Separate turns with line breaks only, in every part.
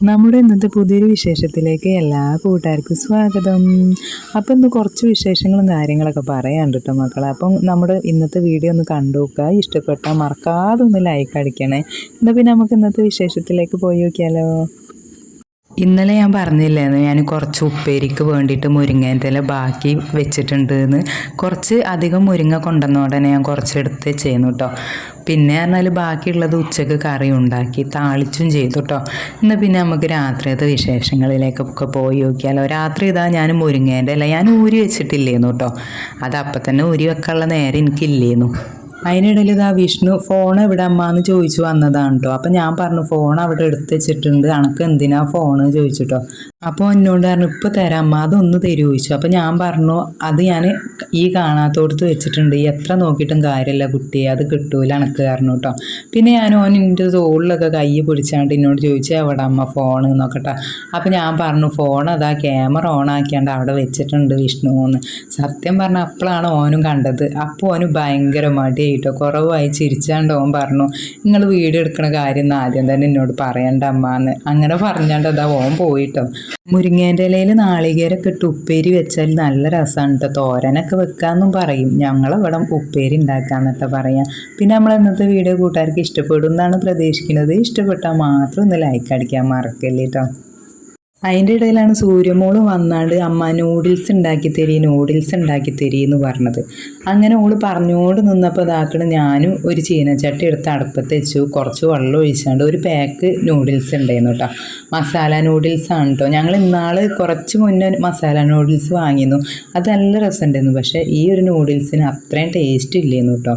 നമ്മുടെ ഇന്നത്തെ പുതിയൊരു വിശേഷത്തിലേക്ക് എല്ലാ കൂട്ടുകാർക്കും സ്വാഗതം. അപ്പം ഇന്ന് കുറച്ച് വിശേഷങ്ങളും കാര്യങ്ങളൊക്കെ പറയാൻ കേട്ടോ മക്കളെ. അപ്പം നമ്മുടെ ഇന്നത്തെ വീഡിയോ ഒന്ന് കണ്ടു നോക്കുക ഇഷ്ടപ്പെട്ടാൽ മറക്കാതെ ഒന്ന് ലൈക്ക് അടിക്കണേ. എന്നാൽ പിന്നെ നമുക്ക് ഇന്നത്തെ വിശേഷത്തിലേക്ക് പോയി നോക്കിയാലോ? ഇന്നലെ ഞാൻ പറഞ്ഞില്ലായിരുന്നു ഞാൻ കുറച്ച് ഉപ്പേരിക്ക് വേണ്ടിയിട്ട് മുരിങ്ങേന്റെ ഇല ബാക്കി വെച്ചിട്ടുണ്ട് എന്ന് കുറച്ച് അധികം മുരിങ്ങ കൊണ്ടുവന്ന ഉടനെ ഞാൻ കുറച്ച് എടുത്ത് ചെയ്യുന്നു കേട്ടോ. പിന്നെ പറഞ്ഞാൽ ബാക്കിയുള്ളത് ഉച്ചയ്ക്ക് കറി ഉണ്ടാക്കി താളിച്ചും ചെയ്തു കേട്ടോ എന്നാൽ പിന്നെ നമുക്ക് രാത്രിയത്തെ വിശേഷങ്ങളിലേക്കൊക്കെ പോയി നോക്കിയാലോ. രാത്രി ഇതാ ഞാൻ മുരിങ്ങേന്റെ അല്ല ഞാൻ ഊരി വെച്ചിട്ടില്ലേന്നു കേട്ടോ അത് അപ്പം തന്നെ ഊരി വെക്കാനുള്ള നേരം എനിക്കില്ലേന്നു. അതിനിടയിൽ ഇതാ വിഷ്ണു ഫോൺ എവിടെ അമ്മാന്ന് ചോദിച്ചു വന്നതാണ് കേട്ടോ അപ്പം ഞാൻ പറഞ്ഞു ഫോൺ അവിടെ എടുത്ത് വെച്ചിട്ടുണ്ട്. അനക്ക് എന്തിനാ ഫോണ്? ചോദിച്ചിട്ടോ അപ്പോൾ എന്നോട് പറഞ്ഞു ഇപ്പം തരാം അതൊന്ന് തരുമോ ചോദിച്ചു. അപ്പം ഞാൻ പറഞ്ഞു അത് ഞാൻ ഈ കാണാത്തോടത്ത് വെച്ചിട്ടുണ്ട് എത്ര നോക്കിയിട്ടും കാര്യമില്ല കുട്ടിയെ അത് കിട്ടൂല അനക്ക് കാരണം കേട്ടോ. പിന്നെ ഞാൻ ഓൻ എന്റെ തോളിലൊക്കെ കൈ പിടിച്ചാണ്ട് എന്നോട് ചോദിച്ചാൽ എവിടെ അമ്മ ഫോൺ നോക്കട്ടെ അപ്പോൾ ഞാൻ പറഞ്ഞു ഫോൺ അതാ ക്യാമറ ഓൺ ആക്കിയാണ്ട് അവിടെ വെച്ചിട്ടുണ്ട് വിഷ്ണു എന്ന്. സത്യം പറഞ്ഞ അപ്പോഴാണ് ഓനും കണ്ടത്. അപ്പോൾ ഓന് ഭയങ്കര മടിയായിട്ടോ കുറവായി ചിരിച്ചാണ്ട് ഓൻ പറഞ്ഞു നിങ്ങൾ വീഡിയോ എടുക്കണ കാര്യം ആദ്യം തന്നെ എന്നോട് പറയണ്ട അമ്മ എന്ന്. അങ്ങനെ പറഞ്ഞാണ്ട് അതാ ഓൻ പോയിട്ടോ മുരിങ്ങേന്റെ ഇലയിൽ നാളികേരൊക്കെ ഇട്ട് ഉപ്പേരി വെച്ചാൽ നല്ല രസമാണ് കേട്ടോ തോരനൊക്കെ വെക്കാമെന്നും പറയും. ഞങ്ങളവിടെ ഉപ്പേരി ഉണ്ടാക്കാന്നൊക്കെ പറയാം. പിന്നെ നമ്മൾ ഇന്നത്തെ വീഡിയോ കൂട്ടുകാർക്ക് ഇഷ്ടപ്പെടും എന്നാണ് പ്രതീക്ഷിക്കുന്നത്. ഇഷ്ടപ്പെട്ടാൽ മാത്രം ഒന്ന് ലൈക്ക് അടിക്കാൻ മറക്കല്ലേ കേട്ടോ അതിന്റെ ഇടയിലാണ് സൂര്യമോൾ വന്നാണ്ട് അമ്മ നൂഡിൽസ് ഉണ്ടാക്കി തരി നൂഡിൽസ് ഉണ്ടാക്കി തരി എന്ന് പറഞ്ഞത്. അങ്ങനെ ഓൾ പറഞ്ഞുകൊണ്ട് നിന്നപ്പോൾ ഇതാക്കണം ഞാനും ഒരു ചീനച്ചട്ടി എടുത്ത് അടുപ്പത്ത് വെച്ചു. കുറച്ച് വെള്ളം ഒഴിച്ചാണ്ട് ഒരു പാക്ക് നൂഡിൽസ് ഉണ്ടായിരുന്നു കേട്ടോ മസാല നൂഡിൽസ് ആണ് കേട്ടോ ഞങ്ങൾ ഇന്നാൾ കുറച്ച് മുന്നേ മസാല നൂഡിൽസ് വാങ്ങിയിരുന്നു അത് നല്ല രസമുണ്ടായിരുന്നു പക്ഷേ ഈ ഒരു നൂഡിൽസിന് അത്രയും ടേസ്റ്റ് ഇല്ലായിരുന്നു കേട്ടോ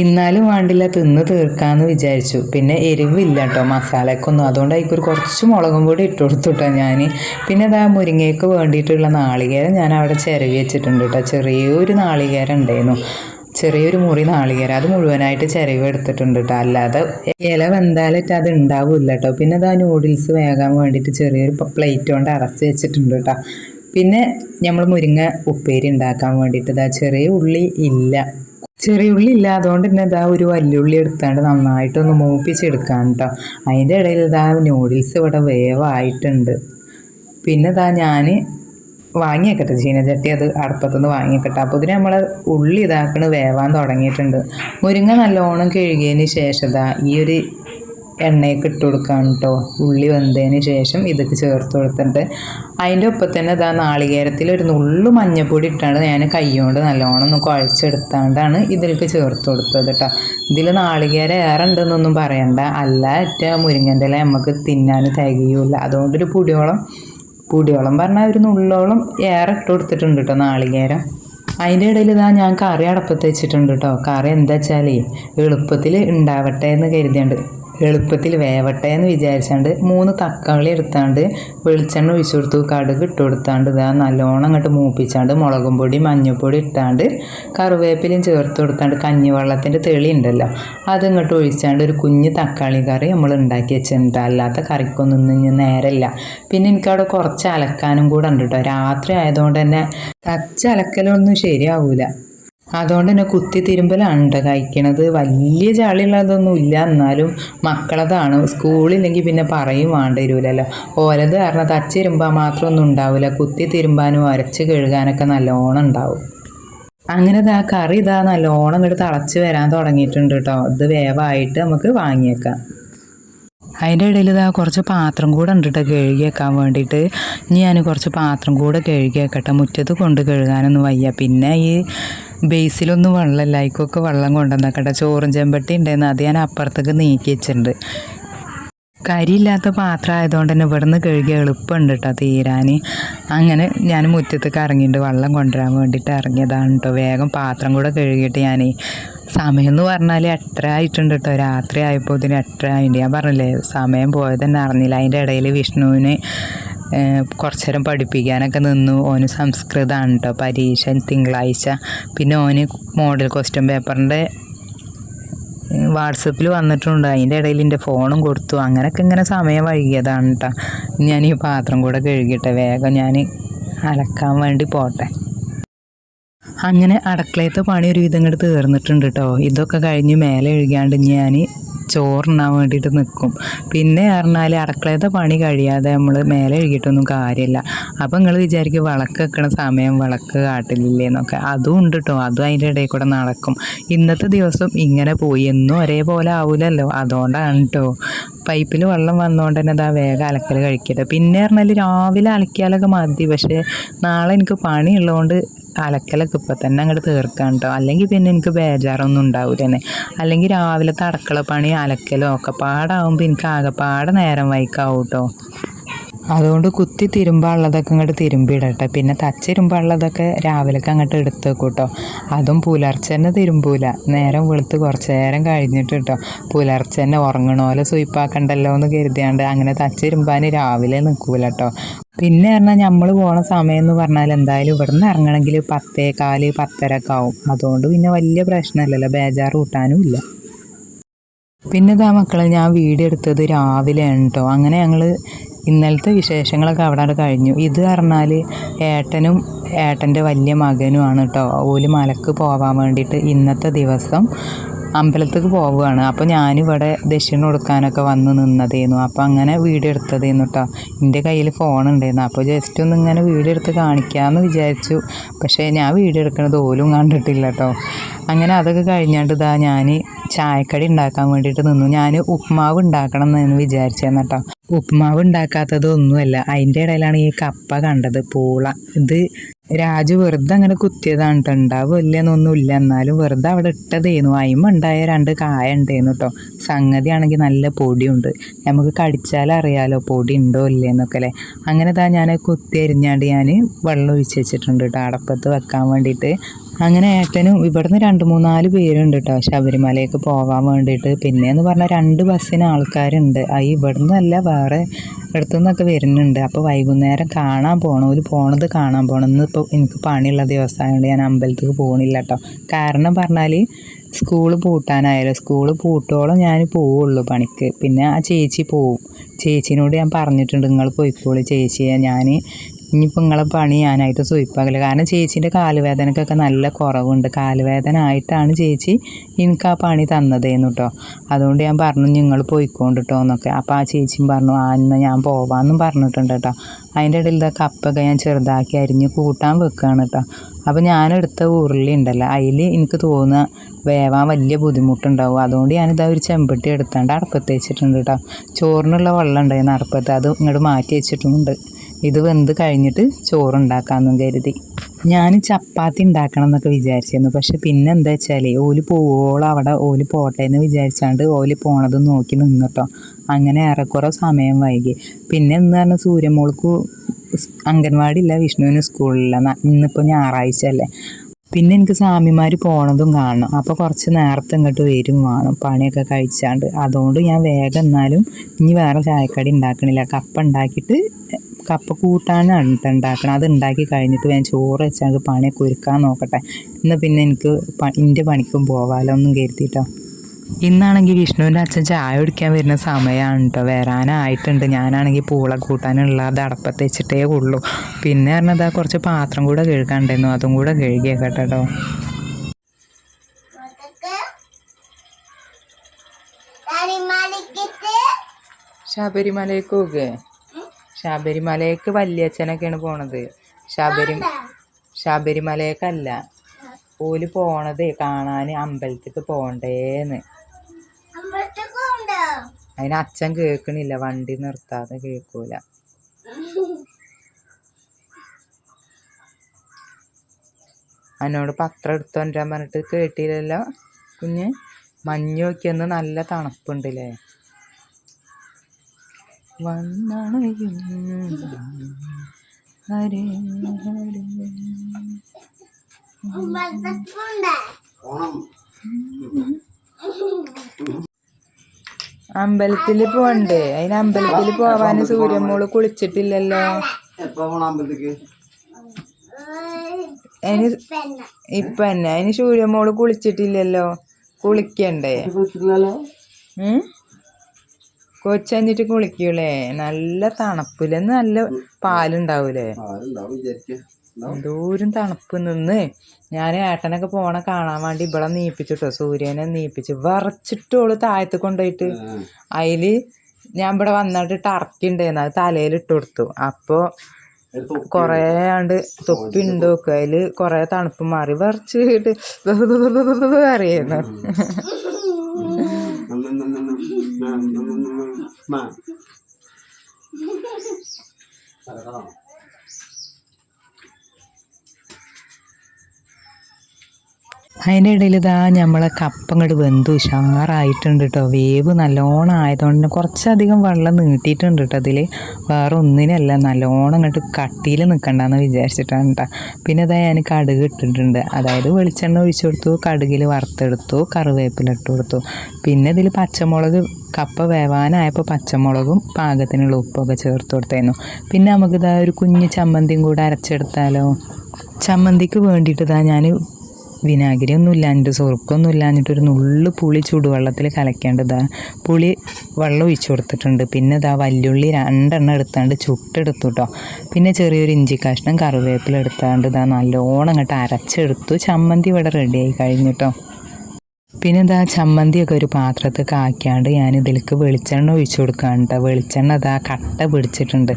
ഇന്നാലും വേണ്ടില്ല തിന്ന് തീർക്കാന്ന് വിചാരിച്ചു. പിന്നെ എരിവില്ല കേട്ടോ മസാലക്കൊന്നും. അതുകൊണ്ട് അതിക്കൊരു കുറച്ച് മുളകും കൂടി ഇട്ട് കൊടുത്തു കേട്ടോ ഞാൻ പിന്നെ അതാ മുരിങ്ങയ്ക്ക് വേണ്ടിയിട്ടുള്ള നാളികേരം ഞാൻ അവിടെ ചിരവി വെച്ചിട്ടുണ്ട് കേട്ടോ. ചെറിയൊരു നാളികേരം ഉണ്ടായിരുന്നു. ചെറിയൊരു മുറി നാളികേരം. അത് മുഴുവനായിട്ട് ചിരവ് എടുത്തിട്ടുണ്ട് കേട്ടോ. അല്ലാതെ ഇല വെന്താലിട്ട് അത് ഉണ്ടാവില്ല കേട്ടോ. പിന്നെ അതാ നൂഡിൽസ് വേകാൻ വേണ്ടിയിട്ട് ചെറിയൊരു പ്ലേറ്റ് കൊണ്ട് അടച്ച് വെച്ചിട്ടുണ്ട് കേട്ടോ. പിന്നെ നമ്മൾ മുരിങ്ങ ഉപ്പേരി ഉണ്ടാക്കാൻ വേണ്ടിയിട്ട് ഇതാ ചെറിയ ഉള്ളി ഇല്ല. ചെറിയ ഉള്ളി ഇല്ല അതുകൊണ്ട് തന്നെ ഇതാ ഒരു വല്യുള്ളി എടുത്താണ്ട് നന്നായിട്ടൊന്ന് മൂപ്പിച്ചെടുക്കാൻ കേട്ടോ അതിന്റെ ഇടയിൽ ഇതാ നൂഡിൽസ് ഇവിടെ വേവായിട്ടുണ്ട്. പിന്നെ ഇതാ ഞാൻ വാങ്ങിയേക്കട്ടെ ചീനച്ചട്ടി അത് അടുപ്പത്തുനിന്ന് വാങ്ങിയേക്കട്ടെ. അപ്പോൾ ഇതിന് നമ്മൾ ഉള്ളി ഇതാക്കണ് വേവാൻ തുടങ്ങിയിട്ടുണ്ട്. മുരിങ്ങ നല്ലോണം കഴുകിയതിന് ശേഷം ഈ ഒരു എണ്ണയൊക്കെ ഇട്ട് കൊടുക്കുകയാണ് കേട്ടോ ഉള്ളി വെന്തതിന് ശേഷം ഇതൊക്കെ ചേർത്ത് കൊടുത്തിട്ട് അതിന്റെ ഒപ്പം തന്നെ ഇതാ നാളികേരത്തിൽ ഒരു നുള്ളു മഞ്ഞപ്പൊടി ഇട്ടാണ് ഞാൻ കൈകൊണ്ട് നല്ലോണം ഒന്ന് കുഴച്ചെടുത്താണ്ടാണ് ഇതിലേക്ക് ചേർത്ത് കൊടുത്തത് കേട്ടോ ഇതിൽ നാളികേരം ഏറെ ഉണ്ടെന്നൊന്നും പറയണ്ട. അല്ല ഏറ്റ മുരിങ്ങന്റെ ഇല നമുക്ക് തിന്നാൻ തികയൂല. അതുകൊണ്ടൊരു പുടിയോളം പുടിയോളം പറഞ്ഞാൽ ഒരു നുള്ളോളം ഏറെ ഇട്ട് കൊടുത്തിട്ടുണ്ട് കേട്ടോ നാളികേരം. അതിന്റെ ഇടയിൽ ഇതാ ഞാൻ കറി അടപ്പത്ത് വെച്ചിട്ടുണ്ട് കേട്ടോ കറി എന്താ വെച്ചാലേ എളുപ്പത്തിൽ ഉണ്ടാവട്ടെ എന്ന് കരുതിയുണ്ട് എളുപ്പത്തിൽ വേവട്ടെ എന്ന് വിചാരിച്ചാണ്ട് മൂന്ന് തക്കാളി എടുത്താണ്ട് വെളിച്ചെണ്ണ ഒഴിച്ചു കൊടുത്തു. കടുക് ഇട്ട് കൊടുത്താണ്ട് ഇതാ നല്ലോണം അങ്ങോട്ട് മൂപ്പിച്ചാണ്ട് മുളകും പൊടി മഞ്ഞൾപ്പൊടി ഇട്ടാണ്ട് കറിവേപ്പിലയും ചേർത്ത് കൊടുത്താണ്ട് കഞ്ഞിവെള്ളത്തിന്റെ തെളി ഉണ്ടല്ലോ അത് ഇങ്ങോട്ട് ഒഴിച്ചാണ്ട് ഒരു കുഞ്ഞ് തക്കാളി കറി നമ്മൾ ഉണ്ടാക്കി വെച്ചിട്ടുണ്ട്. അല്ലാത്ത കറിക്കൊന്നും ഇന്ന് നേരമില്ല പിന്നെ എനിക്കവിടെ കുറച്ച് അലക്കാനും കൂടെ ഉണ്ട് കേട്ടോ. രാത്രി ആയതുകൊണ്ട് തന്നെ കച്ച അലക്കലൊന്നും ശരിയാവൂല. അതുകൊണ്ട് തന്നെ കുത്തി തിരുമ്പലാണ് കേട്ടോ കഴിക്കണത്. വലിയ ചളിയുള്ളതൊന്നും ഇല്ല. എന്നാലും മക്കളതാണ്. സ്കൂളില്ലെങ്കിൽ പിന്നെ പറയും വേണ്ട വരൂലല്ലോ. ഓലത് കാരണം തച്ചിരുമ്പാൻ മാത്രമൊന്നും ഉണ്ടാവില്ല കുത്തി തിരുമ്പാനും അരച്ച് കഴുകാനൊക്കെ നല്ലോണം ഉണ്ടാവും. അങ്ങനെ ഇതാ കറി ഇതാ നല്ലോണം ഇങ്ങോട്ട് തിളച്ച് വരാൻ തുടങ്ങിയിട്ടുണ്ട് കേട്ടോ ഇത് വേവായിട്ട് നമുക്ക് വാങ്ങിയേക്കാം. അതിന്റെ ഇടയിൽ ഇതാ കുറച്ച് പാത്രം കൂടെ ഉണ്ട് കേട്ടോ കഴുകി വെക്കാൻ വേണ്ടിയിട്ട് ഇനി ഞാൻ കുറച്ച് പാത്രം കൂടെ കഴുകിയേക്കട്ടെ. മുറ്റത്ത് കൊണ്ട് കഴുകാനൊന്നും വയ്യ. പിന്നെ ഈ ബേസിലൊന്നും വെള്ളമില്ല. അതിക്കൊക്കെ വെള്ളം കൊണ്ടുവന്നേക്കട്ടെ. ചോറും ചെമ്പട്ടി ഉണ്ടായിരുന്നു അത് ഞാൻ അപ്പുറത്തേക്ക് നീക്കി വെച്ചിട്ടുണ്ട്. കരിയില്ലാത്ത പാത്രം ആയതുകൊണ്ട് തന്നെ ഇവിടുന്ന് കഴുകി എളുപ്പമുണ്ട് കേട്ടോ തീരാൻ അങ്ങനെ ഞാൻ മുറ്റത്തേക്ക് ഇറങ്ങിയിട്ട് വെള്ളം കൊണ്ടുവരാൻ വേണ്ടിയിട്ട് ഇറങ്ങിയതാണ് കേട്ടോ വേഗം പാത്രം കൂടെ കഴുകിയിട്ട് ഞാൻ സമയം എന്ന് പറഞ്ഞാൽ എട്ടര ആയിട്ടുണ്ട് കേട്ടോ രാത്രി ആയപ്പോൾ ഇതിന് എട്ടര ആയിട്ട് ഞാൻ പറഞ്ഞില്ലേ സമയം പോയത് തന്നെ അറിഞ്ഞില്ല. അതിന്റെ ഇടയിൽ വിഷ്ണുവിന് കുറച്ചു നേരം പഠിപ്പിക്കാനൊക്കെ നിന്നു. ഓന് സംസ്കൃതമാണ് കേട്ടോ പരീക്ഷ തിങ്കളാഴ്ച. പിന്നെ ഓന് മോഡൽ ക്വസ്റ്റ്യൻ പേപ്പറിന്റെ വാട്സപ്പിൽ വന്നിട്ടുണ്ട്. അതിന്റെ ഇടയിൽ എന്റെ ഫോണും കൊടുത്തു. അങ്ങനെയൊക്കെ ഇങ്ങനെ സമയം വൈകിയതാണ് കേട്ടോ ഞാൻ ഈ പാത്രം കൂടെ കഴുകിട്ടെ വേഗം ഞാൻ അലക്കാൻ വേണ്ടി പോട്ടെ. അങ്ങനെ അടുക്കളയത്തെ പണി ഒരു വിധം ഇങ്ങോട്ട് തീർന്നിട്ടുണ്ട് കേട്ടോ ഇതൊക്കെ കഴിഞ്ഞ് മേലെ എഴുകാണ്ട് ഞാൻ ചോറുണ്ണാൻ വേണ്ടിയിട്ട് നിൽക്കും പിന്നെ പറഞ്ഞാൽ അടുക്കളയത്തെ പണി കഴിയാതെ നമ്മൾ മേലെ എഴുകിയിട്ടൊന്നും കാര്യമില്ല അപ്പം നിങ്ങൾ വിചാരിക്കും വിളക്ക് വെക്കണ സമയം വിളക്ക് കാട്ടിലില്ലേന്നൊക്കെ. അതും ഉണ്ട് കേട്ടോ അതും അതിന്റെ ഇടയിൽ കൂടെ നടക്കും. ഇന്നത്തെ ദിവസം ഇങ്ങനെ പോയി. എന്നും ഒരേപോലെ ആവില്ലല്ലോ അതുകൊണ്ടാണ് കേട്ടോ പൈപ്പിൽ വെള്ളം വന്നുകൊണ്ട് തന്നെ അതാ വേഗം അലക്കൽ കഴിക്കട്ടെ പിന്നെ പറഞ്ഞാൽ രാവിലെ അലക്കിയാലൊക്കെ മതി. പക്ഷേ നാളെ എനിക്ക് പണിയുള്ളതുകൊണ്ട് അലക്കലൊക്കെ ഇപ്പം തന്നെ അങ്ങോട്ട് തീർക്കാം കേട്ടോ അല്ലെങ്കിൽ പിന്നെ എനിക്ക് ബേജാറൊന്നും ഉണ്ടാവില്ല തന്നെ അല്ലെങ്കിൽ രാവിലത്തെ അടക്കള പണി അലക്കലോ ഒക്കെ പാടാവുമ്പോൾ എനിക്ക് ആകെപ്പാടെ നേരം വൈക്കാവും കേട്ടോ അതുകൊണ്ട് കുത്തി തിരുമ്പാനുള്ളതൊക്കെ അങ്ങോട്ട് തിരുമ്പിയിടട്ടെ. പിന്നെ തച്ചിരുമ്പാനുള്ളതൊക്കെ രാവിലേക്ക് അങ്ങോട്ട് എടുത്ത് വെക്കും കേട്ടോ അതും പുലർച്ചെ തന്നെ തിരുമ്പൂല. നേരം വെളുത്ത് കുറച്ച് നേരം കഴിഞ്ഞിട്ട് കേട്ടോ പുലർച്ചെ തന്നെ ഉറങ്ങണ പോലെ സുയിപ്പാക്കണ്ടല്ലോ എന്ന് കരുതിയാണ്ട് അങ്ങനെ തച്ചിരുമ്പാൻ രാവിലെ നിൽക്കൂല കേട്ടോ പിന്നെ പറഞ്ഞാൽ നമ്മൾ പോണ സമയം എന്ന് പറഞ്ഞാൽ എന്തായാലും ഇവിടുന്ന് ഇറങ്ങണമെങ്കിൽ പത്തേ കാൽ പത്തരക്കെ ആവും. അതുകൊണ്ട് പിന്നെ വലിയ പ്രശ്നമില്ലല്ലോ ബേജാറ് കൂട്ടാനും ഇല്ല. പിന്നെ ഇതാ മക്കളെ ഞാൻ വീഡിയോ എടുത്തത് രാവിലെയാണ് കേട്ടോ അങ്ങനെ ഞങ്ങൾ ഇന്നലത്തെ വിശേഷങ്ങളൊക്കെ അവിടെ കഴിഞ്ഞു. ഇത് പറഞ്ഞാൽ ഏട്ടനും ഏട്ടന്റെ വലിയ മകനുമാണ് കേട്ടോ ഓൽ മലക്ക് പോകാൻ വേണ്ടിയിട്ട് ഇന്നത്തെ ദിവസം അമ്പലത്തേക്ക് പോവുകയാണ്. അപ്പോൾ ഞാനിവിടെ ദക്ഷിണ കൊടുക്കാനൊക്കെ വന്ന് നിന്നതേന്നു. അപ്പോൾ അങ്ങനെ വീഡിയോ എടുത്തതേന്നു കേട്ടോ എന്റെ കയ്യിൽ ഫോൺ ഉണ്ടായിരുന്നു അപ്പോൾ ജസ്റ്റ് ഒന്ന് ഇങ്ങനെ വീഡിയോ എടുത്ത് കാണിക്കാമെന്ന് വിചാരിച്ചു. പക്ഷേ ഞാൻ വീഡിയോ എടുക്കണത് ഓലും കണ്ടിട്ടില്ല കേട്ടോ അങ്ങനെ അതൊക്കെ കഴിഞ്ഞാണ്ട് ഇതാ ഞാൻ ചായക്കടി ഉണ്ടാക്കാൻ വേണ്ടിയിട്ട് നിന്നു. ഞാൻ ഉപ്മാവ് ഉണ്ടാക്കണം എന്ന് വിചാരിച്ചേന്ന് കേട്ടോ ഉപ്മാവ് ഉണ്ടാക്കാത്തത് ഒന്നുമല്ല അതിന്റെ ഇടയിലാണ് ഈ കപ്പ കണ്ടത്. പൂള. ഇത് രാജു വെറുതെ അങ്ങനെ കുത്തിയതാണ് കേട്ടോ ഉണ്ടാവില്ലെന്നൊന്നും ഇല്ല എന്നാലും വെറുതെ അവിടെ ഇട്ടതേന്നു. അയിമ ഉണ്ടായ രണ്ട് കായ ഉണ്ടായിരുന്നു കേട്ടോ സംഗതി ആണെങ്കിൽ നല്ല പൊടിയുണ്ട്. നമുക്ക് കടിച്ചാൽ അറിയാലോ പൊടി ഉണ്ടോ ഇല്ലേന്നൊക്കെ അല്ലേ അങ്ങനെ താ ഞാൻ കുത്തി അരിഞ്ഞാണ്ട് ഞാൻ വെള്ളം ഒഴിച്ച് വെച്ചിട്ടുണ്ട് കേട്ടോ അടപ്പത്ത് വെക്കാൻ വേണ്ടിയിട്ട്. അങ്ങനെ ഏട്ടനും ഇവിടുന്ന് രണ്ട് മൂന്നാൽ പേരുണ്ട് കേട്ടോ ശബരിമലയ്ക്ക് പോകാൻ വേണ്ടിയിട്ട്. പിന്നെ എന്ന് പറഞ്ഞാൽ രണ്ട് ബസ്സിന് ആൾക്കാരുണ്ട്. അത് ഇവിടുന്ന് അല്ല വേറെ ഇടത്തു നിന്നൊക്കെ വരുന്നുണ്ട്. അപ്പോൾ വൈകുന്നേരം കാണാൻ പോകണം ഒരു പോണത് കാണാൻ പോകണം ഇന്നിപ്പോൾ എനിക്ക് പണിയുള്ള ദിവസമായതുകൊണ്ട് ഞാൻ അമ്പലത്തിൽ പോകണില്ല കേട്ടോ കാരണം പറഞ്ഞാൽ സ്കൂൾ പൂട്ടാനായാലും സ്കൂൾ പൂട്ടോളം ഞാൻ പോവുള്ളൂ പണിക്ക്. പിന്നെ ആ ചേച്ചി പോവും. ചേച്ചിനോട് ഞാൻ പറഞ്ഞിട്ടുണ്ട് നിങ്ങൾ പോയിക്കോളൂ ചേച്ചിയെ. ഞാൻ ഇനിയിപ്പോൾ നിങ്ങളെ പണി ഞാനായിട്ട് കാരണം ചേച്ചീന്റെ കാലുവേദനക്കൊക്കെ നല്ല കുറവുണ്ട്. കാലുവേദന ആയിട്ടാണ് ചേച്ചി എനിക്ക് ആ പണി തന്നതേന്നു കേട്ടോ അതുകൊണ്ട് ഞാൻ പറഞ്ഞു നിങ്ങൾ പോയിക്കോണ്ട് കേട്ടോ എന്നൊക്കെ. അപ്പോൾ ആ ചേച്ചിയും പറഞ്ഞു ആ ഇന്ന് ഞാൻ പോവാമെന്നും പറഞ്ഞിട്ടുണ്ട് കേട്ടോ അതിന്റെ ഇടയിൽ ഇതാ കപ്പൊക്കെ ഞാൻ ചെറുതാക്കി അരിഞ്ഞ് കൂട്ടാൻ വെക്കുകയാണ് കേട്ടോ അപ്പോൾ ഞാനെടുത്ത ഉരുളി ഉണ്ടല്ലോ അതിൽ എനിക്ക് തോന്നുക വേവാൻ വലിയ ബുദ്ധിമുട്ടുണ്ടാവും. അതുകൊണ്ട് ഞാനിതാ ഒരു ചെമ്പട്ടി എടുത്താണ്ട് അടുപ്പത്ത് വെച്ചിട്ടുണ്ട് കേട്ടോ ചോറിനുള്ള വെള്ളം ഉണ്ടായിരുന്നു അടുപ്പത്ത്. അത് ഇങ്ങോട്ട് മാറ്റി വെച്ചിട്ടുണ്ട്. ഇത് വെന്ത് കഴിഞ്ഞിട്ട് ചോറുണ്ടാക്കാമെന്നും കരുതി. ഞാൻ ചപ്പാത്തി ഉണ്ടാക്കണം എന്നൊക്കെ വിചാരിച്ചിരുന്നു. പക്ഷെ പിന്നെ എന്താ വെച്ചാൽ ഓൽ പോവോളം അവിടെ ഓൽ പോട്ടെ എന്ന് വിചാരിച്ചാണ്ട് ഓൽ പോണത് നോക്കി നിന്നിട്ടോ. അങ്ങനെ ഏറെക്കുറെ സമയം വൈകി. പിന്നെ എന്ന് പറഞ്ഞാൽ സൂര്യമോൾക്ക് അംഗൻവാടി ഇല്ല വിഷ്ണുവിന് സ്കൂളില്ല ഇന്നിപ്പോൾ ഞായറാഴ്ച അല്ലേ? പിന്നെ എനിക്ക് സ്വാമിമാർ പോണതും കാണണം. അപ്പോൾ കുറച്ച് നേരത്തെ ഇങ്ങോട്ട് വരും വേണം പണിയൊക്കെ കഴിച്ചാണ്ട്. അതുകൊണ്ട് ഞാൻ വേഗം എന്നാലും ഇനി വേറെ ചായക്കടി ഉണ്ടാക്കണില്ല. കപ്പ ഉണ്ടാക്കിയിട്ട് കപ്പ കൂട്ടാനാണ് ട്ടോ ഉണ്ടാക്കണം അത് ഉണ്ടാക്കി കഴിഞ്ഞിട്ട് ഞാൻ ചോറ് വെച്ചാണ്ട് പണിയൊക്കെ ഒരുക്കാൻ നോക്കട്ടെ. എന്നാൽ പിന്നെ എനിക്ക് എന്റെ പണിക്കും പോകാമല്ലോ ഒന്നും കരുതിയിട്ടോ ഇന്നാണെങ്കിൽ വിഷ്ണുവിന്റെ അച്ഛൻ ചായ കുടിക്കാൻ വരുന്ന സമയമാണ് കേട്ടോ വരാനായിട്ടുണ്ട്. ഞാനാണെങ്കിൽ പൂള കൂട്ടാനുള്ള അത് അടപ്പത്ത് വെച്ചിട്ടേ ഉള്ളൂ. പിന്നെ പറഞ്ഞത് കുറച്ച് പാത്രം കൂടെ കഴുകാണ്ടായിരുന്നു അതും കൂടെ കഴുകിയേക്കട്ടെ കേട്ടോ ശബരിമലയ്ക്ക് പോകേ ശബരിമലയ്ക്ക് വല്യച്ഛനൊക്കെയാണ് പോണത്. ശബരി ശബരിമലയ്ക്കല്ല. ഓൽ പോണത് കാണാൻ അമ്പലത്തിക്ക് പോണ്ടേന്ന്. അതിന് അച്ഛൻ കേൾക്കണില്ല. വണ്ടി നിർത്താതെ കേൾക്കൂല. എന്നോട് പത്രം എടുത്തോണ്ടാൻ പറഞ്ഞിട്ട് കേട്ടില്ലല്ലോ കുഞ്ഞ്? മഞ്ഞ് നോക്കിയെന്ന് നല്ല തണുപ്പുണ്ടല്ലേ? വന്നണയും ഹരേ ഹരേ അമ്പലത്തിൽ പോണ്ടേ? അതിന് അമ്പലത്തിൽ പോവാന് സൂര്യമോൾ കുളിച്ചിട്ടില്ലല്ലോ? അതിന് ഇപ്പൊ തന്നെ അതിന് സൂര്യമോൾ കുളിച്ചിട്ടില്ലല്ലോ? കുളിക്കണ്ടേ?
കുളിച്ചിട്ടില്ലല്ലോ?
കൊച്ചഞ്ഞിട്ട് കുളിക്കൂലേ നല്ല തണുപ്പിലെന്ന് നല്ല പാലുണ്ടാവൂലേ എന്തോരം തണുപ്പ് നിന്ന് ഞാൻ ഏട്ടനൊക്കെ പോണ കാണാൻ വേണ്ടി ഇവിടെ നീപ്പിച്ചിട്ടോ സൂര്യനെ നീപ്പിച്ച് വറച്ചിട്ടോൾ താഴത്ത് കൊണ്ടുപോയിട്ട് അതിൽ ഞാൻ ഇവിടെ വന്നിട്ട് ടർക്കി ഉണ്ടായിരുന്നു അത് തലയിൽ ഇട്ട് കൊടുത്തു അപ്പോൾ കുറേ ആണ്ട് തൊപ്പി ഉണ്ട് നോക്കുക അതിൽ കുറേ തണുപ്പ് മാറി വിറച്ചിട്ട് അറിയുന്നു അതിന്റെ ഇടയിൽ ഇതാ നമ്മളെ കപ്പ അങ്ങോട്ട് വെന്തു. ഉഷാറായിട്ടുണ്ട് കേട്ടോ വേവ് നല്ലോണം ആയതുകൊണ്ട് കുറച്ചധികം വെള്ളം നീട്ടിയിട്ടുണ്ട് കേട്ടോ അതിൽ വേറെ ഒന്നിനല്ല നല്ലോണം അങ്ങോട്ട് കട്ടിയിൽ നിൽക്കണ്ടെന്ന് വിചാരിച്ചിട്ടാണ് കേട്ടോ പിന്നെ ഇതാ ഞാൻ കടുക് ഇട്ടിട്ടുണ്ട്. അതായത് വെളിച്ചെണ്ണ ഒഴിച്ചു കൊടുത്തു കടുകിൽ വറുത്തെടുത്തു കറിവേപ്പില ഇട്ട് കൊടുത്തു. പിന്നെ ഇതിൽ പച്ചമുളക് കപ്പ വേവാനായപ്പോൾ പച്ചമുളകും പാകത്തിനുള്ള ഉപ്പൊക്കെ ചേർത്ത് കൊടുത്തായിരുന്നു പിന്നെ നമുക്കിതാ ഒരു കുഞ്ഞ് ചമ്മന്തിയും കൂടെ അരച്ചെടുത്താലോ? ചമ്മന്തിക്ക് വേണ്ടിയിട്ട് ഇതാ ഞാൻ വിനാഗിരി ഒന്നും ഇല്ലാഞ്ഞിട്ട് സുറുക്കൊന്നും ഇല്ലാഞ്ഞിട്ട് ഒരു നുള്ളു പുളി ചൂടുവെള്ളത്തിൽ കലക്കേണ്ടതാണ് പുളി വെള്ളം ഒഴിച്ചു കൊടുത്തിട്ടുണ്ട്. പിന്നെ ഇതാ വല്യുള്ളി രണ്ടെണ്ണം എടുത്താണ്ട് ചുട്ടെടുത്തു കേട്ടോ പിന്നെ ചെറിയൊരു ഇഞ്ചി കഷ്ണം കറിവേപ്പില എടുത്താണ്ട് ഇതാ നല്ലോണം അങ്ങോട്ട് അരച്ചെടുത്തു. ചമ്മന്തി ഇവിടെ റെഡിയായി കഴിഞ്ഞിട്ടോ പിന്നെ ഇതാ ചമ്മന്തിയൊക്കെ ഒരു പാത്രത്തിൽ ആക്കിയാണ്ട് ഞാൻ ഇതിലേക്ക് വെളിച്ചെണ്ണ ഒഴിച്ചു കൊടുക്കുകയാണ് കേട്ടോ വെളിച്ചെണ്ണ ഇതാ കട്ട പിടിച്ചിട്ടുണ്ട്.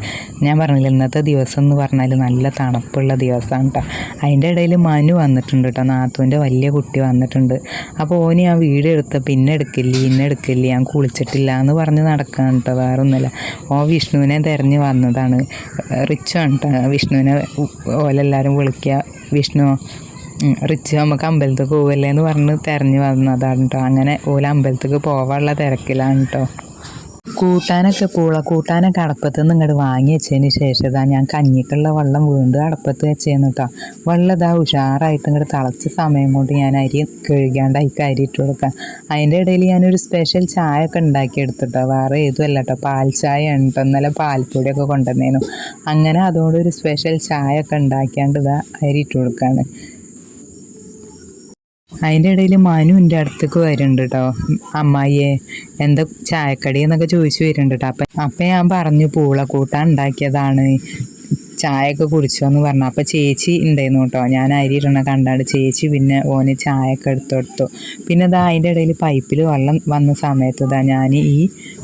ഞാൻ പറഞ്ഞില്ല ഇന്നത്തെ ദിവസം എന്ന് പറഞ്ഞാൽ നല്ല തണുപ്പുള്ള ദിവസമാണ് കേട്ടോ അതിന്റെ ഇടയിൽ മനു വന്നിട്ടുണ്ട് കേട്ടോ നാത്തുവിന്റെ വലിയ കുട്ടി വന്നിട്ടുണ്ട്. അപ്പോൾ ഓന് ഞാൻ വീട് എടുത്ത പിന്നെ എടുക്കില്ലേ ഇന്നെ എടുക്കില്ല ഞാൻ കുളിച്ചിട്ടില്ല എന്ന് പറഞ്ഞ് നടക്കുകയാണ് കേട്ടോ വേറെ ഒന്നുമില്ല ഓ വിഷ്ണുവിനെ തിരഞ്ഞ് വന്നതാണ്. റിച്ചാണ് കേട്ടോ വിഷ്ണുവിനെ ഓലെല്ലാവരും വിളിക്കുക. വിഷ്ണു റിച്ച് നമുക്ക് അമ്പലത്തിൽ പോവല്ലേ എന്ന് പറഞ്ഞ് തിരഞ്ഞു വന്നതാണ് കേട്ടോ അങ്ങനെ ഓല അമ്പലത്തേക്ക് പോവാനുള്ള തിരക്കിലാണ് കേട്ടോ കൂട്ടാനൊക്കെ പൂള കൂട്ടാനൊക്കെ അടപ്പത്ത് നിന്ന് ഇങ്ങോട്ട് വാങ്ങി വെച്ചതിന് ശേഷം ഇതാ ഞാൻ കഞ്ഞിക്കുള്ള വെള്ളം വീണ്ടും അടപ്പത്ത് വെച്ചേന്ന് കേട്ടോ വെള്ളം ഇതാ ഉഷാറായിട്ട് ഇങ്ങോട്ട് തിളച്ച സമയം കൊണ്ട് ഞാൻ അരി കഴുകാണ്ട് അതിക്ക് അരി ഇട്ട് കൊടുക്കാം. അതിന്റെ ഇടയിൽ ഞാനൊരു സ്പെഷ്യൽ ചായ ഒക്കെ ഉണ്ടാക്കി എടുത്തിട്ടോ വേറെ ഏതുമല്ല കേട്ടോ പാൽ ചായ ഉണ്ടോ നല്ല പാൽപ്പൊടിയൊക്കെ കൊണ്ടുവന്നേനു. അങ്ങനെ അതുകൊണ്ട് ഒരു സ്പെഷ്യൽ ചായ ഒക്കെ ഉണ്ടാക്കിയാണ്ട് ഇതാ അരി ഇട്ട് കൊടുക്കുകയാണ് അതിന്റെ ഇടയിൽ മനു എന്റെ അടുത്തേക്ക് വരുന്നുണ്ട് കേട്ടോ അമ്മായിയെ എന്താ ചായക്കടി? എന്നൊക്കെ ചോദിച്ചു വരുന്നുണ്ട് കേട്ടോ അപ്പം അപ്പം ഞാൻ പറഞ്ഞു പൂളക്കൂട്ടാൻ ഉണ്ടാക്കിയതാണ്. ചായയൊക്കെ കുടിച്ചോ എന്ന് പറഞ്ഞു. അപ്പം ചേച്ചി ഉണ്ടായിരുന്നു കേട്ടോ. ഞാൻ അരി ഇടണ കണ്ടാണ്ട് ചേച്ചി പിന്നെ ഓന് ചായയൊക്കെ എടുത്തെടുത്തു പിന്നെ ഇതാ അതിന്റെ ഇടയിൽ പൈപ്പിൽ വെള്ളം വന്ന സമയത്ത് ഇതാ ഞാൻ ഈ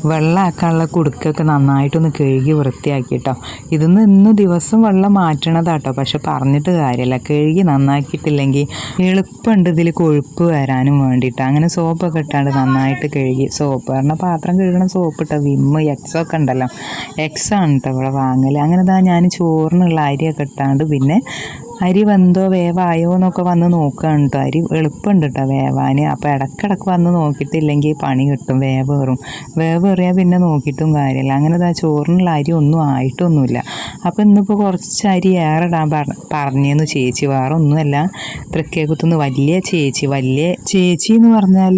വെള്ളമാക്കാനുള്ള കുടുക്കൊക്കെ നന്നായിട്ടൊന്ന് കഴുകി വൃത്തിയാക്കി കേട്ടോ ഇതിന്ന് ഇന്ന് ദിവസം വെള്ളം മാറ്റണതാട്ടോ പക്ഷെ പറഞ്ഞിട്ട് കാര്യമില്ല കഴുകി നന്നാക്കിയിട്ടില്ലെങ്കിൽ എളുപ്പമുണ്ട് ഇതിൽ കൊഴുപ്പ് വരാനും വേണ്ടിയിട്ട് അങ്ങനെ സോപ്പൊക്കെ ഇട്ടാണ്ട് നന്നായിട്ട് കഴുകി. സോപ്പ് പറഞ്ഞാൽ പാത്രം കഴുകണ സോപ്പ് ഇട്ടോ വിമ്മ് എക്സൊക്കെ ഉണ്ടല്ലോ. എക്സ് ആണ് കേട്ടോ ഇവിടെ വാങ്ങൽ അങ്ങനെ ഇതാ ഞാൻ ചോറിനുള്ള അരിയൊക്കെ ഇട്ടാണ്ട് പിന്നെ അരി വെന്തോ വേവായോ എന്നൊക്കെ വന്ന് നോക്കുകയാണ് കേട്ടോ അരി എളുപ്പമുണ്ട് കേട്ടോ വേവാൻ അപ്പോൾ ഇടക്കിടക്ക് വന്ന് നോക്കിയിട്ടില്ലെങ്കിൽ പണി കിട്ടും വേവേറും. വേവേറിയാൽ പിന്നെ നോക്കിയിട്ടും കാര്യമില്ല അങ്ങനെ ഇതാ ചോറിനുള്ള അരി ഒന്നും ആയിട്ടൊന്നുമില്ല. അപ്പോൾ ഇന്നിപ്പോൾ കുറച്ച് അരി ഏറെ ഇടാൻ പറ പറഞ്ഞെന്ന് ചേച്ചി. വേറെ ഒന്നുമല്ല. തൃക്കേക്കുത്തുനിന്ന് വലിയ ചേച്ചി വലിയ ചേച്ചി എന്ന് പറഞ്ഞാൽ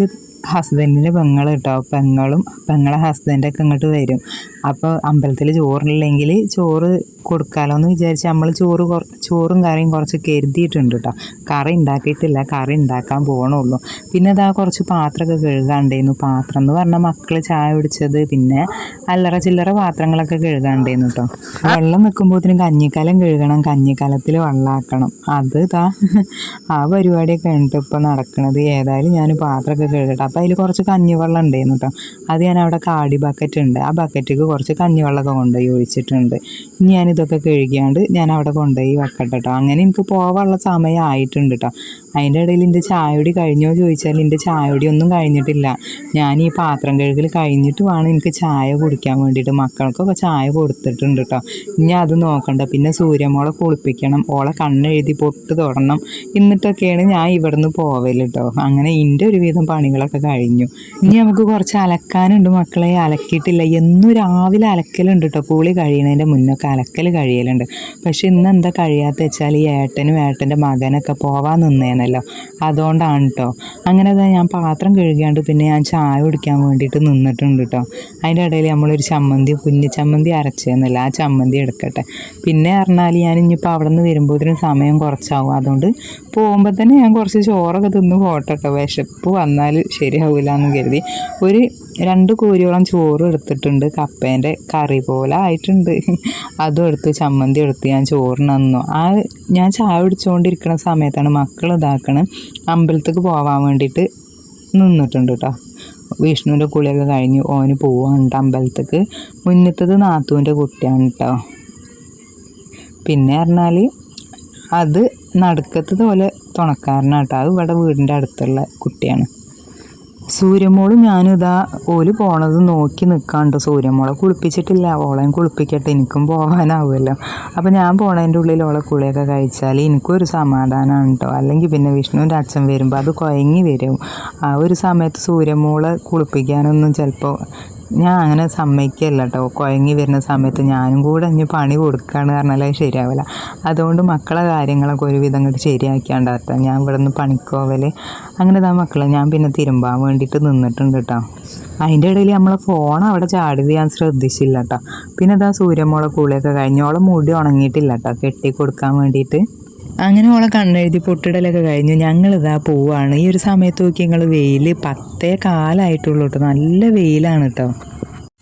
ഹസ്ബൻഡിന്റെ പെങ്ങൾ കേട്ടോ പെങ്ങളും പെങ്ങളെ ഹസ്ബൻഡൊക്കെ ഇങ്ങോട്ട് വരും. അപ്പോൾ അമ്പലത്തിൽ ചോറില്ലെങ്കിൽ ചോറ് കൊടുക്കാമല്ലോ എന്ന് വിചാരിച്ച് നമ്മൾ ചോറ് ചോറും കറിയും കുറച്ച് കരുതിയിട്ടുണ്ട് കേട്ടോ കറി ഉണ്ടാക്കിയിട്ടില്ല കറി ഉണ്ടാക്കാൻ പോകണുള്ളൂ പിന്നെ അതാ കുറച്ച് പാത്രമൊക്കെ കഴുകാണ്ടായിരുന്നു പാത്രം എന്ന് പറഞ്ഞാൽ മക്കൾ ചായ കുടിച്ചത് പിന്നെ അല്ലറ ചില്ലറ പാത്രങ്ങളൊക്കെ കഴുകാണ്ടായിരുന്നു കേട്ടോ വെള്ളം നിൽക്കുമ്പോഴത്തേനും കഞ്ഞിക്കലം കഴുകണം കഞ്ഞിക്കലത്തിൽ വെള്ളമാക്കണം അത് ഇതാ ആ പരിപാടിയൊക്കെ ഉണ്ട് ഇപ്പോൾ നടക്കുന്നത് ഏതായാലും ഞാൻ പാത്രമൊക്കെ കഴുകട്ടെ. അപ്പോൾ അതിൽ കുറച്ച് കഞ്ഞിവെള്ളം ഉണ്ടായിരുന്നു കേട്ടോ അത് ഞാൻ അവിടെ കാടി ബക്കറ്റ് ഉണ്ട് ആ ബക്കറ്റിക്ക് കുറച്ച് കഞ്ഞിവെള്ളമൊക്കെ കൊണ്ടുപോയി ഒഴിച്ചിട്ടുണ്ട്. ഇനി ഞാനിതൊക്കെ കഴുകിയാണ്ട് ഞാൻ അവിടെ കൊണ്ടുപോയി വെക്കട്ടെ കേട്ടോ അങ്ങനെ എനിക്ക് പോകാനുള്ള സമയം ആയിട്ടുണ്ട് കേട്ടോ അതിന്റെ ഇടയിൽ എന്റെ ചായയോടി കഴിഞ്ഞോ ചോദിച്ചാൽ എന്റെ ചായയോടി ഒന്നും കഴിഞ്ഞിട്ടില്ല. ഞാൻ ഈ പാത്രം കഴുകൽ കഴിഞ്ഞിട്ട് വേണം എനിക്ക് ചായ കുടിക്കാൻ വേണ്ടിയിട്ട് മക്കൾക്കൊക്കെ ചായ കൊടുത്തിട്ടുണ്ട് കേട്ടോ ഇനി അത് നോക്കണ്ട. പിന്നെ സൂര്യമോളെ കുളിപ്പിക്കണം. ഓളെ കണ്ണെഴുതി പൊട്ട് തൊടണം. എന്നിട്ടൊക്കെയാണ് ഞാൻ ഇവിടുന്ന് പോവൽ കേട്ടോ അങ്ങനെ എന്റെ ഒരുവിധം പണികളൊക്കെ കഴിഞ്ഞു. ഇനി നമുക്ക് കുറച്ച് അലക്കാനുണ്ട് മക്കളെ. അലക്കിയിട്ടില്ല. എന്നും അലക്കലുണ്ട് കേട്ടോ പൂളി കഴിയണതിന്റെ മുന്നൊക്കെ അലക്കൽ കഴിയലുണ്ട്. പക്ഷെ ഇന്ന് എന്താ കഴിയാത്ത വെച്ചാൽ ഈ ഏട്ടനും ഏട്ടന്റെ മകനൊക്കെ പോവാൻ നിന്നേനല്ലോ അതുകൊണ്ടാണ് കേട്ടോ അങ്ങനെ തന്നെ ഞാൻ പാത്രം കഴുകിയാണ്ട് പിന്നെ ഞാൻ ചായ കുടിക്കാൻ വേണ്ടിയിട്ട് നിന്നിട്ടുണ്ട് കേട്ടോ അതിന്റെ ഇടയിൽ നമ്മളൊരു ചമ്മന്തി കുഞ്ഞ് ചമ്മന്തി അരച്ചതെന്നല്ല ആ ചമ്മന്തി എടുക്കട്ടെ. പിന്നെ പറഞ്ഞാൽ ഞാൻ ഇനിയിപ്പോൾ അവിടെ നിന്ന് വരുമ്പോഴത്തേനും സമയം കുറച്ചാവും. അതുകൊണ്ട് പോകുമ്പോൾ തന്നെ ഞാൻ കുറച്ച് ചോറൊക്കെ തിന്ന് പോട്ടെ കേട്ടോ വിശപ്പ് വന്നാൽ ശരിയാവില്ല എന്ന് കരുതി. ഒരു രണ്ട് കോരിയോളം ചോറ് എടുത്തിട്ടുണ്ട്. കപ്പേന്റെ കറി പോലെ ആയിട്ടുണ്ട്. അതും എടുത്ത് ചമ്മന്തി എടുത്ത് ഞാൻ ചോറിന് തന്നു. ആ ഞാൻ ചായ കുടിച്ചുകൊണ്ടിരിക്കുന്ന സമയത്താണ് മക്കൾ ഇതാക്കണ. അമ്പലത്തേക്ക് പോകാൻ വേണ്ടിയിട്ട് നിന്നിട്ടുണ്ട് കേട്ടോ വിഷ്ണുവിന്റെ കുളിയൊക്കെ കഴിഞ്ഞ് ഓന് പോവാണ്ട് അമ്പലത്തേക്ക്. മുന്നത്തത് നാത്തുവിന്റെ കുട്ടിയാണ് കേട്ടോ പിന്നെ പറഞ്ഞാൽ അത് നടുക്കത്തത് പോലെ തുണക്കാരനാട്ടോ അത് ഇവിടെ വീടിന്റെ അടുത്തുള്ള കുട്ടിയാണ്. സൂര്യമോളും ഞാനും ഇതാ ഓൽ പോണത് നോക്കി നിൽക്കാണ്ട് സൂര്യമോളെ കുളിപ്പിച്ചിട്ടില്ല. ഓളെയും കുളിപ്പിക്കട്ടെ. എനിക്കും പോകാനാവുമല്ലോ അപ്പോൾ ഞാൻ പോണതിന്റെ ഉള്ളിൽ ഓളെ കുളിയൊക്കെ കഴിച്ചാൽ എനിക്കും ഒരു സമാധാനമാണ് കേട്ടോ അല്ലെങ്കിൽ പിന്നെ വിഷ്ണുവിന്റെ അച്ഛൻ വരുമ്പോൾ അത് കുഴങ്ങി വരും. ആ ഒരു സമയത്ത് സൂര്യമോളെ കുളിപ്പിക്കാനൊന്നും ചിലപ്പോൾ ഞാൻ അങ്ങനെ സമ്മതിക്കല്ല കേട്ടോ കുഴങ്ങി വരുന്ന സമയത്ത് ഞാനും കൂടെ ഇനി പണി കൊടുക്കുകയാണ് പറഞ്ഞാൽ അത് ശരിയാവില്ല. അതുകൊണ്ട് മക്കളെ കാര്യങ്ങളൊക്കെ ഒരുവിധം അങ്ങോട്ട് ശരിയാക്കിയാണ്ടാത്ത ഞാൻ ഇവിടെ നിന്ന് പണിക്കോവൽ അങ്ങനെ ഇതാ മക്കളെ. ഞാൻ പിന്നെ തിരുമ്പാൻ വേണ്ടിയിട്ട് നിന്നിട്ടുണ്ട് കേട്ടോ അതിന്റെ ഇടയിൽ നമ്മളെ ഫോൺ അവിടെ ചാടി ഞാൻ ശ്രദ്ധിച്ചില്ല കേട്ടോ പിന്നെ ഇതാ സൂര്യമോളെ കൂളിയൊക്കെ കഴിഞ്ഞോളെ മുടി ഉണങ്ങിയിട്ടില്ല കേട്ടോ കെട്ടി കൊടുക്കാൻ വേണ്ടിയിട്ട്. അങ്ങനെ ഓളെ കണ്ണെഴുതി പൊട്ടിടലൊക്കെ കഴിഞ്ഞു. ഞങ്ങളിതാ പോവാണ്. ഈ ഒരു സമയത്ത് നോക്കി ഞങ്ങൾ വെയിൽ പത്തേ കാലായിട്ടുള്ളൂ കേട്ടോ നല്ല വെയിലാണ് കേട്ടോ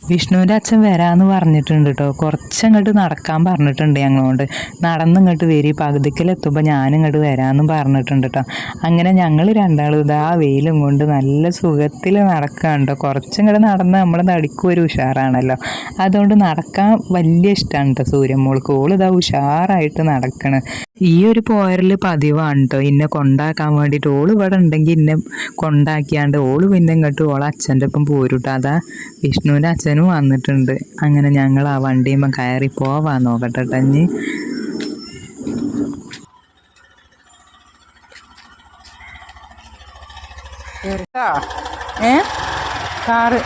വിഷ്ണുവിന്റെ അച്ഛൻ വരാമെന്ന് പറഞ്ഞിട്ടുണ്ട് കേട്ടോ കുറച്ചങ്ങോട്ട് നടക്കാൻ പറഞ്ഞിട്ടുണ്ട് ഞങ്ങളോട്. നടന്നിങ്ങോട്ട് വരി. പകുതിക്കലെത്തുമ്പോൾ ഞാനിങ്ങോട്ട് വരാമെന്നും പറഞ്ഞിട്ടുണ്ട് കേട്ടോ അങ്ങനെ ഞങ്ങൾ രണ്ടാളും ഇതാ വെയിലും കൊണ്ട് നല്ല സുഖത്തിൽ നടക്കാണ്ടോ കുറച്ചങ്ങോട്ട് നടന്ന് നമ്മൾ നടിക്കും ഒരു ഉഷാറാണല്ലോ. അതുകൊണ്ട് നടക്കാൻ വലിയ ഇഷ്ടമാണ് കേട്ടോ സൂര്യമോൾക്ക്. ഓളിതാ ഉഷാറായിട്ട് നടക്കണ്. ഈ ഒരു പോയറിൽ പതിവാണ് കേട്ടോ ഇന്നെ കൊണ്ടാക്കാൻ വേണ്ടിയിട്ട് ഓൾ ഇവിടെ ഉണ്ടെങ്കിൽ ഇന്നെ കൊണ്ടാക്കിയാണ്ട് ഓൾ പിന്നെ ഇങ്ങോട്ട് ഓളെ അച്ഛന്റെ ഒപ്പം പോരുട്ടോ. അതാ വിഷ്ണുവിന്റെ അച്ഛനും വന്നിട്ടുണ്ട്. അങ്ങനെ ഞങ്ങൾ ആ വണ്ടിയുമ്പോൾ കയറി പോവാ നോക്കട്ടെ ട്ടോ ഇനി ഏ? കാറ്.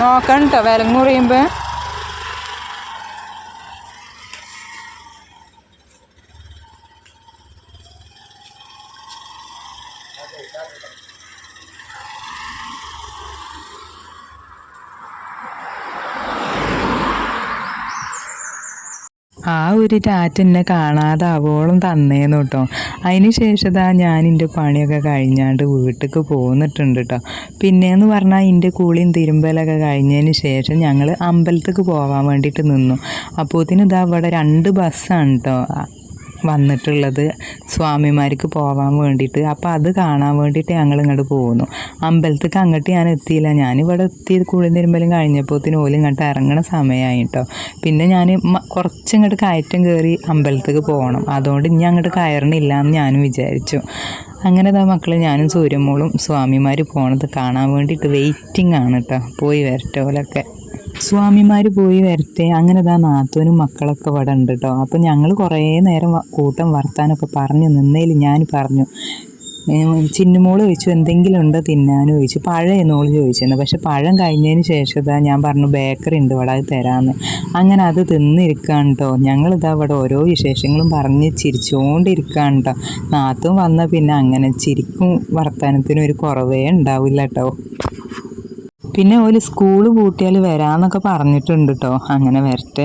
നോക്കണ്ട വിലങ്ങുറിയുമ്പോൾ ആ ഒരു ടാറ്റ് എന്നെ കാണാതെ അവോളം തന്നേന്നു കേട്ടോ. അതിന് ശേഷം ഞാൻ എന്റെ പണിയൊക്കെ കഴിഞ്ഞാണ്ട് വീട്ടിലേക്ക് പോന്നിട്ടുണ്ട് കേട്ടോ പിന്നെയെന്ന് പറഞ്ഞാൽ എന്റെ കൂളിയും തിരുമ്പലൊക്കെ കഴിഞ്ഞതിന് ശേഷം ഞങ്ങൾ അമ്പലത്തേക്ക് പോകാൻ വേണ്ടിയിട്ട് നിന്നു. അപ്പോൾ ഇതാ ഇവിടെ രണ്ട് ബസ്സാണ് കേട്ടോ വന്നിട്ടുള്ളത് സ്വാമിമാർക്ക് പോകാൻ വേണ്ടിയിട്ട്. അപ്പോൾ അത് കാണാൻ വേണ്ടിയിട്ട് ഞങ്ങൾ ഇങ്ങോട്ട് പോകുന്നു. അമ്പലത്തേക്ക് അങ്ങോട്ട് ഞാൻ എത്തിയില്ല. ഞാനിവിടെ എത്തി കൂടുതൽ തിരുമ്പലും കഴിഞ്ഞപ്പോത്തിന് ഓൽ ഇങ്ങോട്ട് ഇറങ്ങണ സമയമായി കേട്ടോ പിന്നെ ഞാൻ കുറച്ച് ഇങ്ങോട്ട് കയറ്റം കയറി അമ്പലത്തേക്ക് പോകണം. അതുകൊണ്ട് ഇനി അങ്ങോട്ട് കയറണില്ല എന്ന് ഞാനും വിചാരിച്ചു. അങ്ങനെ താ മക്കൾ ഞാനും സൂര്യമോളും സ്വാമിമാർ പോണത് കാണാൻ വേണ്ടിയിട്ട് വെയിറ്റിംഗ് ആണ് കേട്ടോ പോയി വരട്ടെ ഓലൊക്കെ. സ്വാമിമാർ പോയി വരട്ടെ. അങ്ങനെ ഇതാ നാത്തൂനും മക്കളൊക്കെ ഇവിടെ ഉണ്ട് കേട്ടോ അപ്പം ഞങ്ങൾ കുറേ നേരം കൂട്ടം വർത്താനൊക്കെ പറഞ്ഞു നിന്നതിൽ ഞാൻ പറഞ്ഞു. ചിന്നുമോൾ ചോദിച്ചു എന്തെങ്കിലും ഉണ്ടോ തിന്നാനും ചോദിച്ചു. പഴം എന്നോൾ ചോദിച്ചിരുന്നു. പക്ഷെ പഴം കഴിഞ്ഞതിന് ശേഷം ഇതാ ഞാൻ പറഞ്ഞു ബേക്കറി ഉണ്ട് ഇവിടെ അത് തരാമെന്ന് അങ്ങനെ അത് തിന്നിരിക്കുകയാണ് കേട്ടോ ഞങ്ങളിതാ ഇവിടെ ഓരോ വിശേഷങ്ങളും പറഞ്ഞ് ചിരിച്ചുകൊണ്ടിരിക്കുകയാണ് കേട്ടോ നാത്തും വന്ന പിന്നെ അങ്ങനെ ചിരിക്കും വർത്തമാനത്തിനും ഒരു കുറവേ ഉണ്ടാവില്ല കേട്ടോ പിന്നെ ഓൽ സ്കൂൾ പൂട്ടിയാൽ വരാന്നൊക്കെ പറഞ്ഞിട്ടുണ്ട് കേട്ടോ അങ്ങനെ വരട്ടെ.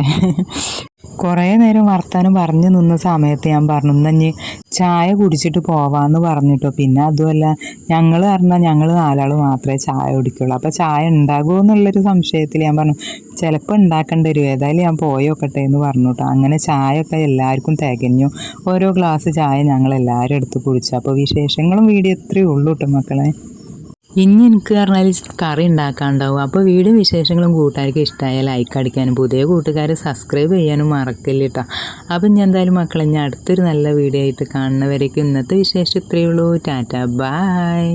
കുറേ നേരം വർത്താനം പറഞ്ഞു നിന്ന സമയത്ത് ഞാൻ പറഞ്ഞു ഇന്നഞ്ഞ് ചായ കുടിച്ചിട്ട് പോവാന്ന് പറഞ്ഞിട്ടോ പിന്നെ അതുമല്ല ഞങ്ങൾ പറഞ്ഞാൽ ഞങ്ങൾ നാലാൾ മാത്രമേ ചായ കുടിക്കുള്ളൂ. അപ്പോൾ ചായ ഉണ്ടാകുമോ എന്നുള്ളൊരു സംശയത്തിൽ ഞാൻ പറഞ്ഞു ചിലപ്പോൾ ഉണ്ടാക്കേണ്ടി വരും. ഏതായാലും ഞാൻ പോയോക്കട്ടെ എന്ന് പറഞ്ഞു കേട്ടോ അങ്ങനെ ചായ ഒക്കെ എല്ലാവർക്കും തികഞ്ഞു. ഓരോ ഗ്ലാസ് ചായ ഞങ്ങൾ എല്ലാവരും എടുത്ത് കുടിച്ചു. അപ്പോൾ വിശേഷങ്ങളും വീഡിയോ ഇത്രയേ ഉള്ളൂ കേട്ടോ മക്കളെ. ഇനി എനിക്ക് പറഞ്ഞാൽ കറി ഉണ്ടാക്കാണ്ടാവും അപ്പോൾ വീഡിയോ വിശേഷങ്ങളും കൂട്ടുകാർക്ക് ഇഷ്ടമായ ലൈക്ക് അടിക്കാനും പുതിയ കൂട്ടുകാർ സബ്സ്ക്രൈബ് ചെയ്യാനും മറക്കില്ല കേട്ടോ അപ്പം ഞാൻ എന്തായാലും മക്കളെ ഞാൻ അടുത്തൊരു നല്ല വീഡിയോ ആയിട്ട് കാണുന്നവരേക്കും ഇന്നത്തെ വിശേഷം ഇത്രയേ ഉള്ളൂ. ടാറ്റ ബൈ